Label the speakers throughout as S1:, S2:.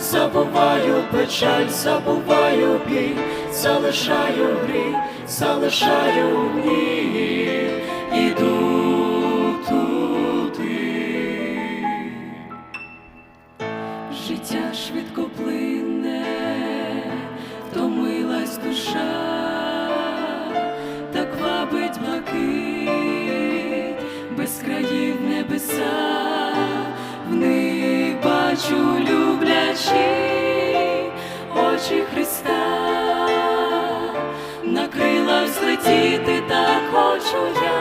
S1: Забуваю печаль, забуваю біль, залишаю грі, залишаю гнів, іду туди. Життя швидко. Блакит, без країв небеса, в них бачу люблячі очі Христа, на крила злетіти так хочу я.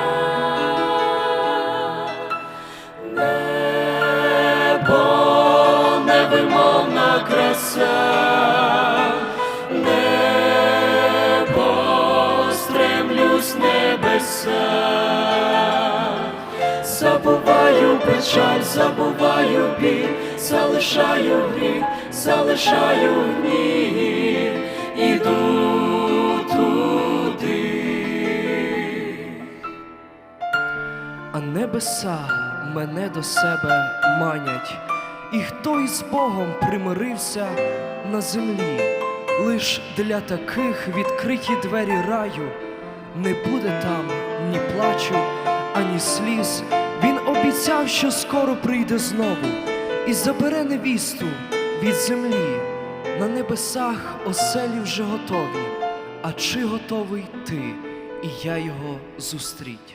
S1: Забуваю печаль, забуваю біль, залишаю гріх, залишаю гнів, іду туди.
S2: а небеса мене до себе манять, і хто із Богом примирився на землі, лиш для таких відкриті двері раю, не буде там ні плачу, ані сліз. Обіцяв, що скоро прийде знову і забере невісту від землі. На небесах оселі вже готові. А чи готовий ти, і я його зустріть?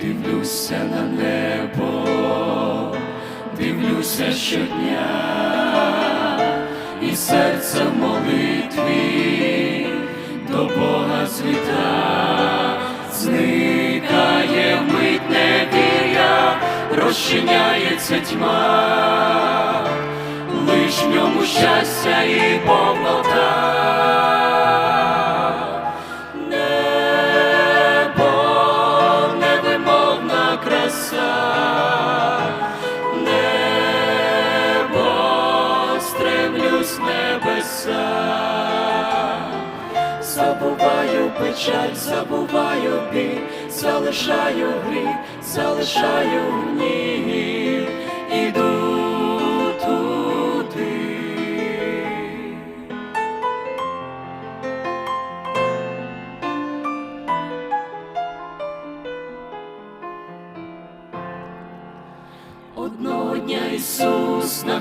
S1: Дивлюся на небо, дивлюся щодня, і серце молитві до Бога зліта, розчиняється тьма, лиш ньому щастя і повнота. Забуваю печаль, забуваю біль, залишаю гріх, залишаю гнів, іду. Одного дня Ісус на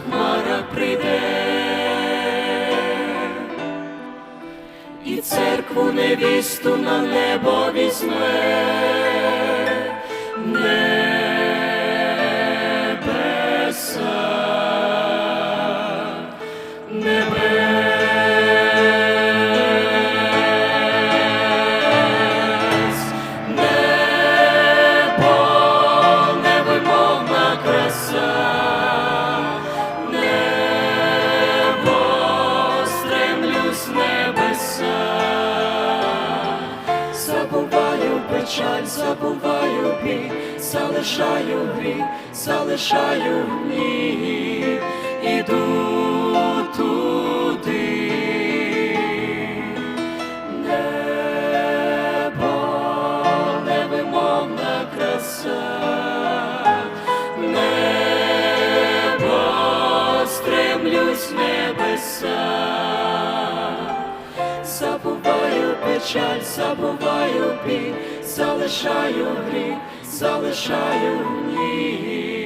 S1: невісту на небо візьме. Печаль, забуваю біль, залишаю гріх, залишаю гнів, іду туди. Небо, невимовна краса, небо, стремлюсь небеса, забуваю печаль, забуваю біль, залишаю гріх, залишаю гнів,